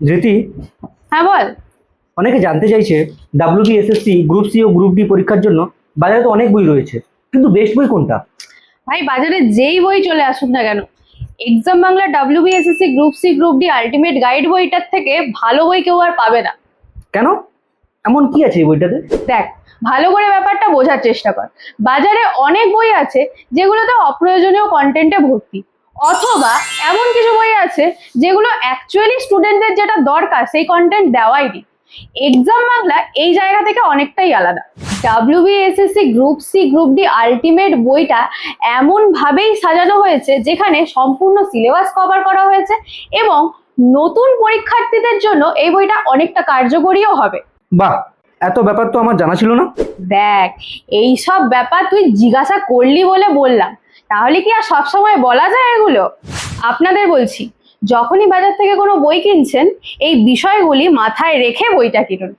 ধৃতি হ্যাঁ বল। অনেকে জানতে চাইছে ডাব্লিউবিএসএসসি গ্রুপ সি ও গ্রুপ ডি পরীক্ষার জন্য বাজারে তো অনেক বই রয়েছে কিন্তু বেস্ট বই কোনটা? ভাই বাজারে যেই বই চলে আসুক না কেন exam Bangla WBSSC group C group D ultimate guide বইটার থেকে ভালো বই কেউ আর পাবে না। কেন? এমন কি আছে এই বইটাতে? দেখ ভালো করে ব্যাপারটা বোঝার চেষ্টা কর। বাজারে অনেক বই আছে যেগুলোতে অপ্রয়োজনীয় কন্টেন্টে ভর্তি অথবা এমন কিছু বই আছে যেগুলো অ্যাকচুয়ালি স্টুডেন্টদের যেটা দরকার সেই কন্টেন্ট দেওয়াই নেই। এক্সাম বাংলা এই জায়গা থেকে অনেকটাই আলাদা। WBSSC group C group D ultimate বইটা এমন ভাবেই সাজানো হয়েছে যেখানে সম্পূর্ণ সিলেবাস কভার করা হয়েছে এবং নতুন পরীক্ষার্থীদের জন্য এই বইটা অনেকটা কার্যকরীও হবে। বাহ এত ব্যাপার তো আমার জানা ছিল না। দেখ এই সব ব্যাপার তুই জিজ্ঞাসা করলি বলে বললাম। তাহলে কি আর সবসময় বলা যায় এগুলো? আপনাদের বলছি। যখনই বাজার থেকে কোনো বই কিনছেন এই বিষয়গুলি মাথায় রেখে বইটা কিনুন।